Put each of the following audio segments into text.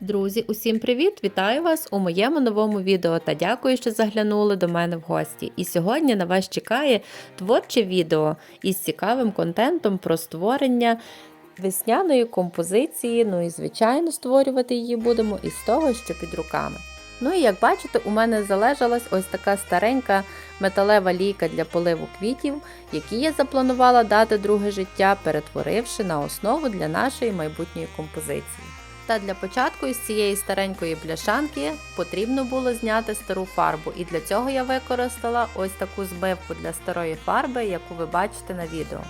Друзі, усім привіт! Вітаю вас у моєму новому відео та дякую, що заглянули до мене в гості. І сьогодні на вас чекає творче відео із цікавим контентом про створення весняної композиції. Ну і, звичайно, створювати її будемо із того, що під руками. Ну і як бачите, у мене залежалась ось така старенька металева лійка для поливу квітів, які я запланувала дати друге життя, перетворивши на основу для нашої майбутньої композиції. Та для початку із цієї старенької бляшанки потрібно було зняти стару фарбу, і для цього я використала ось таку збивку для старої фарби, яку ви бачите на відео.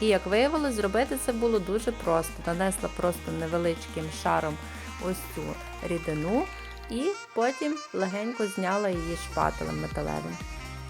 І як виявилось, зробити це було дуже просто. Нанесла просто невеличким шаром ось цю рідину і потім легенько зняла її шпателем металевим.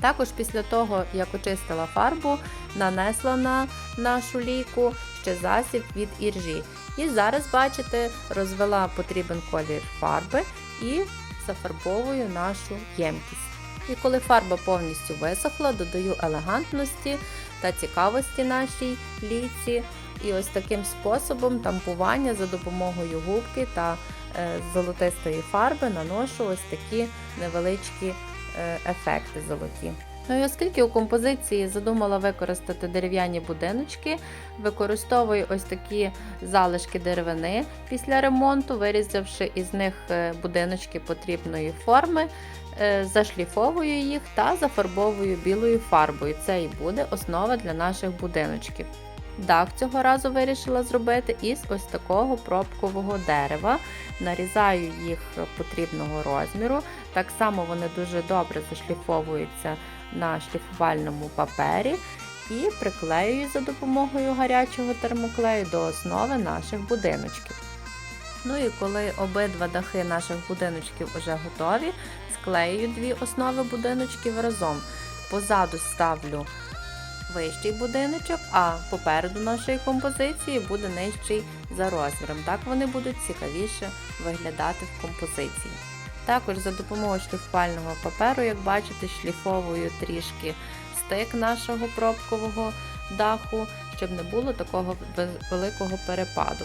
Також після того, як очистила фарбу, нанесла на нашу лійку ще засіб від іржі. І зараз, бачите, розвела потрібен колір фарби і зафарбовую нашу ємкість. І коли фарба повністю висохла, додаю елегантності та цікавості нашій лійці. І ось таким способом тампування за допомогою губки та е, золотистої фарби наношу ось такі невеличкі е, ефекти золоті. Ну і оскільки у композиції задумала використати дерев'яні будиночки, використовую ось такі залишки деревини після ремонту, вирізавши із них е, будиночки потрібної форми, е, зашліфовую їх та зафарбовую білою фарбою. Це і буде основа для наших будиночків. Дах цього разу вирішила зробити із ось такого пробкового дерева. Нарізаю їх потрібного розміру. Так само вони дуже добре зашліфовуються на шліфувальному папері і приклеюю за допомогою гарячого термоклею до основи наших будиночків. Ну і коли обидва дахи наших будиночків вже готові, склеюю дві основи будиночків разом. Позаду ставлю вищий будиночок, а попереду нашої композиції буде нижчий за розміром. Так вони будуть цікавіше виглядати в композиції. Також за допомогою шліфувального паперу, як бачите, шліфовую трішки стик нашого пробкового даху, щоб не було такого великого перепаду.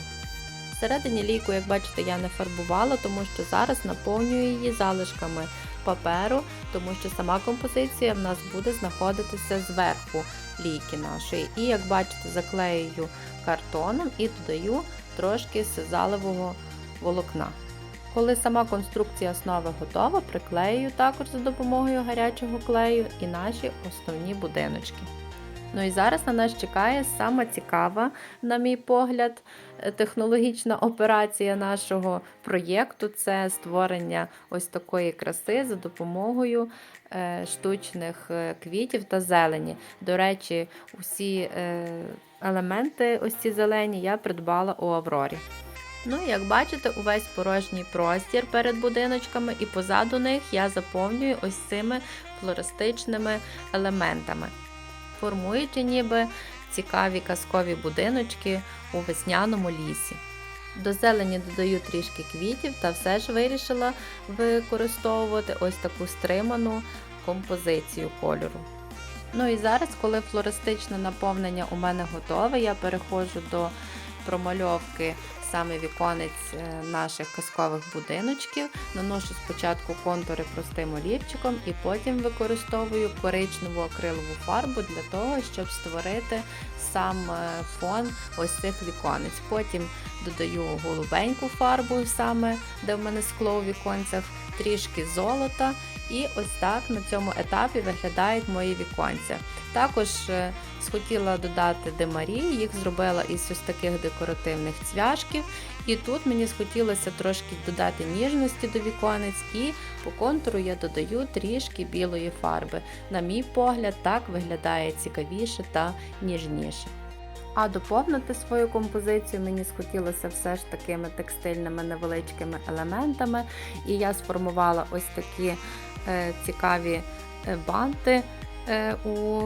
Всередині лійку, як бачите, я не фарбувала, тому що зараз наповнюю її залишками паперу, тому що сама композиція в нас буде знаходитися зверху лійки нашої. І, як бачите, заклеюю картоном і додаю трошки сизалевого волокна. Коли сама конструкція основи готова, приклею також за допомогою гарячого клею і наші основні будиночки. Ну і зараз на нас чекає сама цікава, на мій погляд, технологічна операція нашого проєкту це створення ось такої краси за допомогою е, штучних е, квітів та зелені. До речі, усі е, елементи, ось ці зелені, я придбала у Аврорі. Ну, і як бачите, увесь порожній простір перед будиночками, і позаду них я заповнюю ось цими флористичними елементами, формуючи ніби цікаві казкові будиночки у весняному лісі. До зелені додаю трішки квітів та все ж вирішила використовувати ось таку стриману композицію кольору. Ну і зараз, коли флористичне наповнення у мене готове, я переходжу до промальовки саме віконець е, наших казкових будиночків. Наношу спочатку контури простим олівчиком і потім використовую коричневу акрилову фарбу для того, щоб створити сам е, фон ось цих віконець. Потім додаю голубеньку фарбу, саме де в мене скло у віконцях, трішки золота. І ось так на цьому етапі виглядають мої віконця. Також е, схотіла додати демарі, їх зробила із ось таких декоративних цвяшків. І тут мені схотілося трошки додати ніжності до віконець, і по контуру я додаю трішки білої фарби. На мій погляд, так виглядає цікавіше та ніжніше. А доповнити свою композицію мені схотілося все ж такими текстильними невеличкими елементами. І я сформувала ось такі цікаві е, банти е, у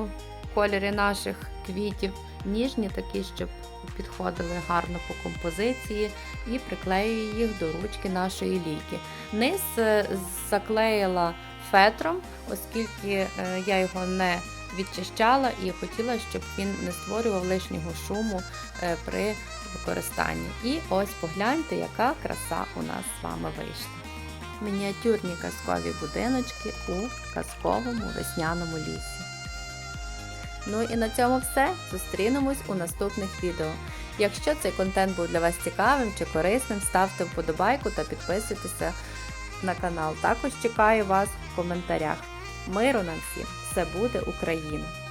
кольорі наших квітів, ніжні такі, щоб підходили гарно по композиції, і приклеюю їх до ручки нашої лійки. Низ е, заклеїла фетром, оскільки е, я його не відчищала і хотіла, щоб він не створював лишнього шуму е, при використанні. І ось погляньте, яка краса у нас з вами вийшла. Мініатюрні казкові будиночки у казковому весняному лісі. Ну і на цьому все. Зустрінемось у наступних відео. Якщо цей контент був для вас цікавим чи корисним, ставте вподобайку та підписуйтеся на канал. Також чекаю вас в коментарях. Миру нам всім! Все буде Україна!